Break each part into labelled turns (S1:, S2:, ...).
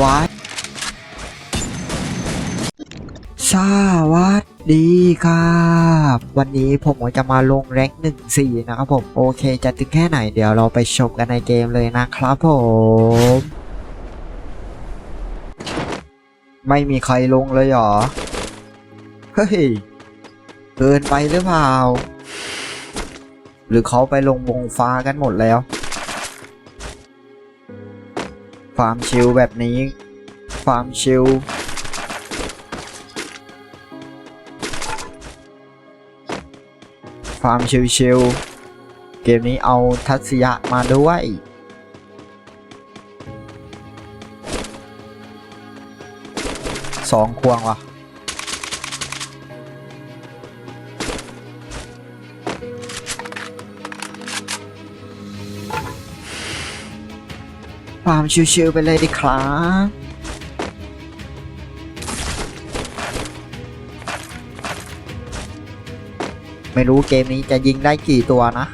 S1: วย สวัสดีครับ วันนี้ผมจะมาลงแรงหนึ่งสี่นะครับผม โอเค จะถึงแค่ไหนเดี๋ยวเราไปชมกันในเกมเลยนะครับผม ไม่มีใครลงเลยเหรอ เฮ้ย เกินไปหรือเปล่า หรือเขาไปลงวงฟ้ากันหมดแล้ว ฟาร์มชิลแบบนี้ฟาร์มชิลฟาร์มชิลๆเกมนี้เอาทัศยะมาด้วยสองควงว่ะ ความชิวๆไปเลยดิครับไม่รู้เกมนี้จะยิงได้กี่ตัวนะ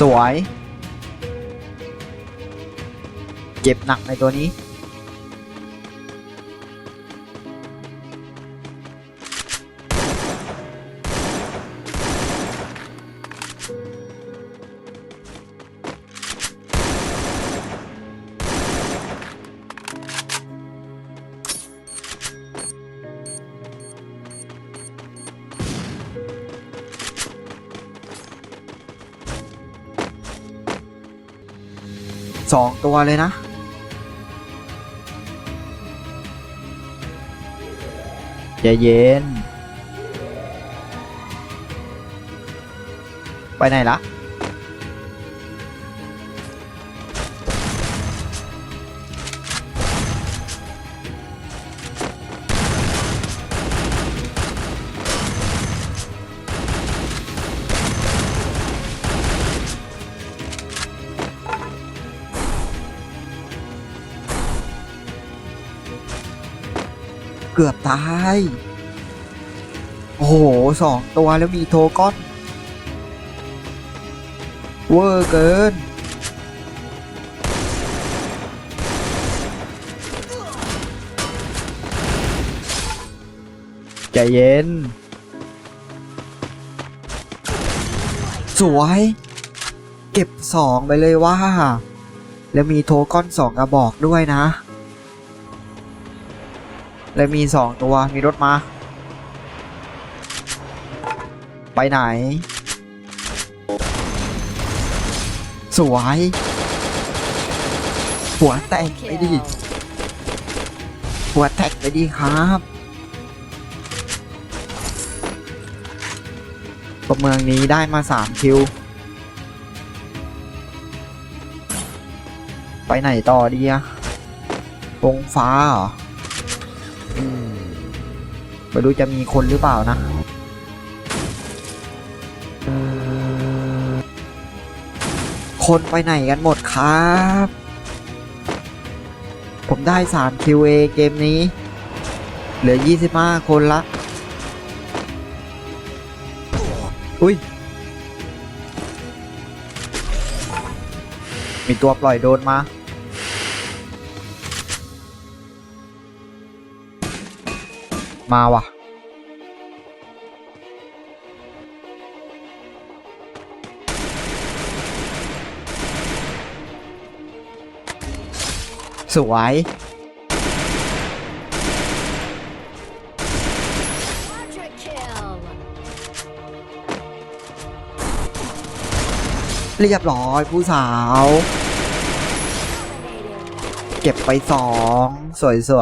S1: สวย เจ็บหนักในตัวนี้ สองตัวเลยนะ จะเย็น ไปไหนละ เกือบตาย โอ้โหสองตัวแล้วมีโทก้อนเวอร์เกิน ใจเย็น สวย เก็บสองไปเลยว่า แล้วมีโทก้อนสองกระบอกด้วยนะ และมีสองตัวมีรถมา ไปไหน สวย หัวแตกไปดิ หัวแตกไปดีครับตัวเมืองนี้ได้มาสามคิว ไปไหนต่อดีอะวงฟ้าเหรออืม ไม่รู้จะมีคนหรือเปล่านะคนไปไหนกันหมดครับ ผมได้ 3 QA เกมนี้ เหลือ 25 คนละ อุ้ย มีตัวปล่อยโดนมา มาว่ะ สวย
S2: Quadra kill.
S1: เรียบร้อยผู้สาว
S2: Dominating.
S1: เก็บไปสอง สวยส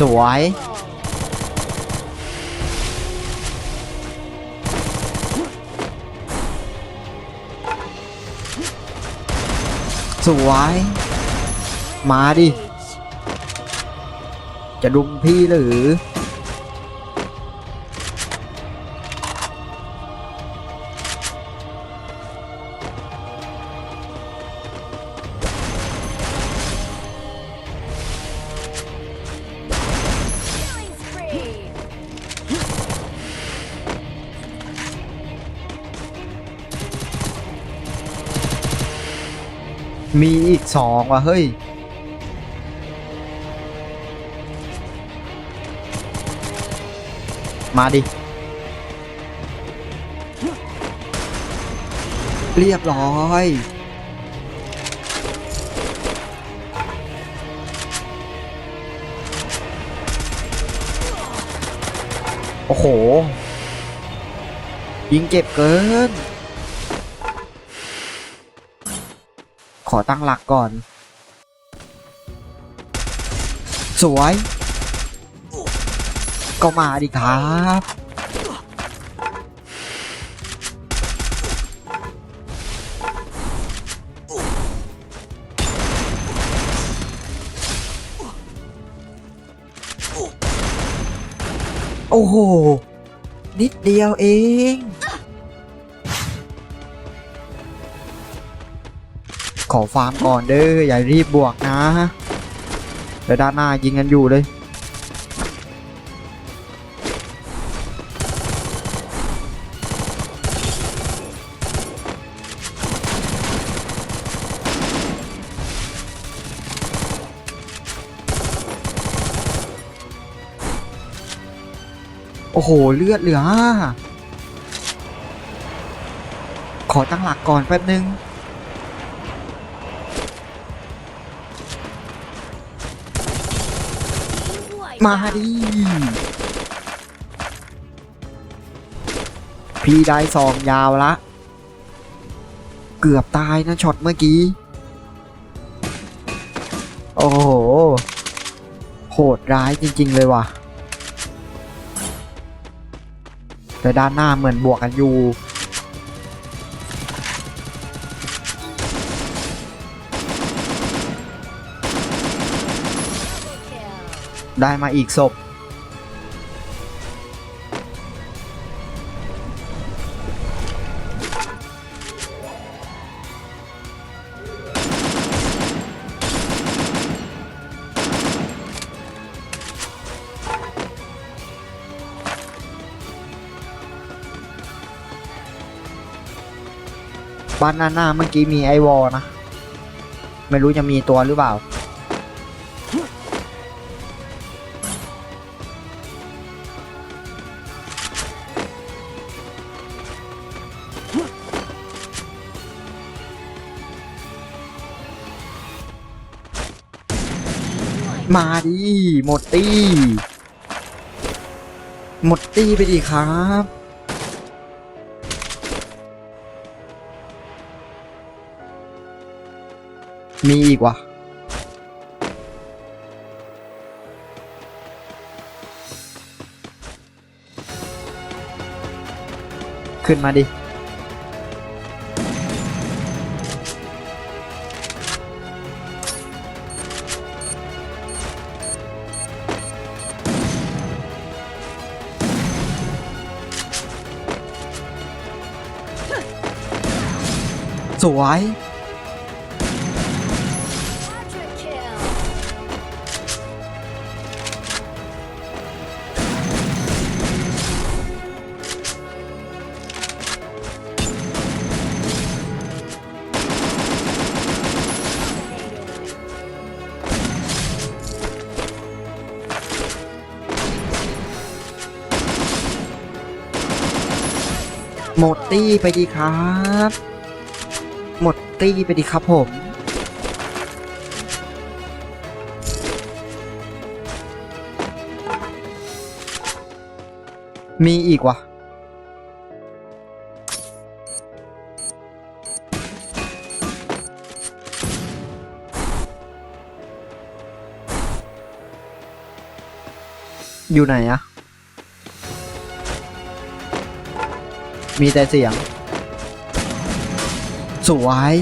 S1: สวย สวย มาดิ จะดุมพี่หรือ มีอีกสองว่ะเฮ้ย มาดิ เรียบร้อย โอ้โห ยิงเจ็บเกิน อตั้งหลักก่อน สวย ก็มาดิครับ โอ้โห นิดเดียวเอง ขอฟาร์มก่อนเด้ออย่ารีบบวกนะเดี๋ยวด้านหน้ายิงกันอยู่เลย โอ้โห เลือดเหลือ ขอตั้งหลักก่อนแป๊บนึง มาดิพี่ได้ซองยาวละ เกือบตายนะช็อตเมื่อกี้ โอ้โห โหดร้ายจริง ๆ เลยว่ะ แต่ด้านหน้าเหมือนบวกกันอยู่ ได้มาอีกศพ บ้านหน้าหน้าเมื่อกี้มีไอวอลนะ ไม่รู้จะมีตัวหรือเปล่า มาดิหมดตี้ หมดตี้ไปดีครับมีอีกวะขึ้นมาดิ สวย หมดตี้ไปดีครับ หมดตี้ไปดีครับผม มีอีกวะอยู่ไหนอะมีแต่เสียง สวย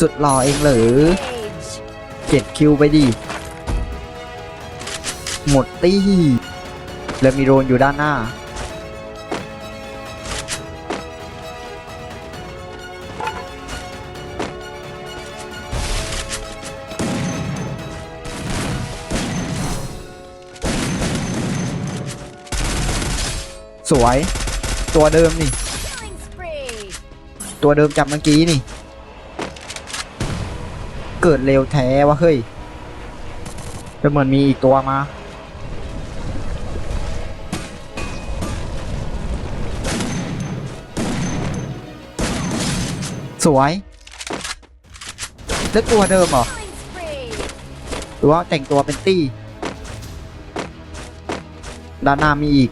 S1: สุดหล่อเองเหรือเจ็ดคิวไปดิ หมดตี้ แล้วมีโรนอยู่ด้านหน้า สวย ตัวเดิมนี่ ตัวเดิมจากเมื่อกี้นี่ เกิดเร็วแท้วะเฮ้ยจะเหมือนมีอีกตัวมา สวยแล้วตัวเดิมเหรอหรือว่าแต่งตัวเป็นตี้ด้านหน้ามีอีก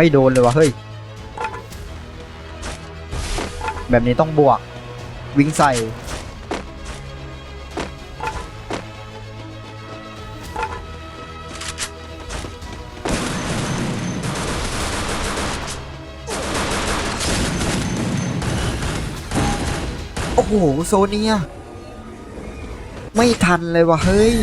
S1: ไม่โดนเลยวะเฮ้ย แบบนี้ต้องบวก วิ่งใส่ โอ้โห โซเนีย ไม่ทันเลยวะเฮ้ย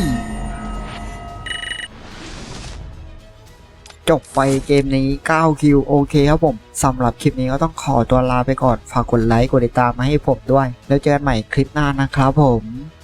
S1: จบไปเกมนี้ 9 คิว โอเคครับผม สำหรับคลิปนี้ก็ต้องขอตัวลาไปก่อน ฝากกดไลค์ กดติดตามมาให้ผมด้วย แล้วเจอกันใหม่คลิปหน้านะครับผม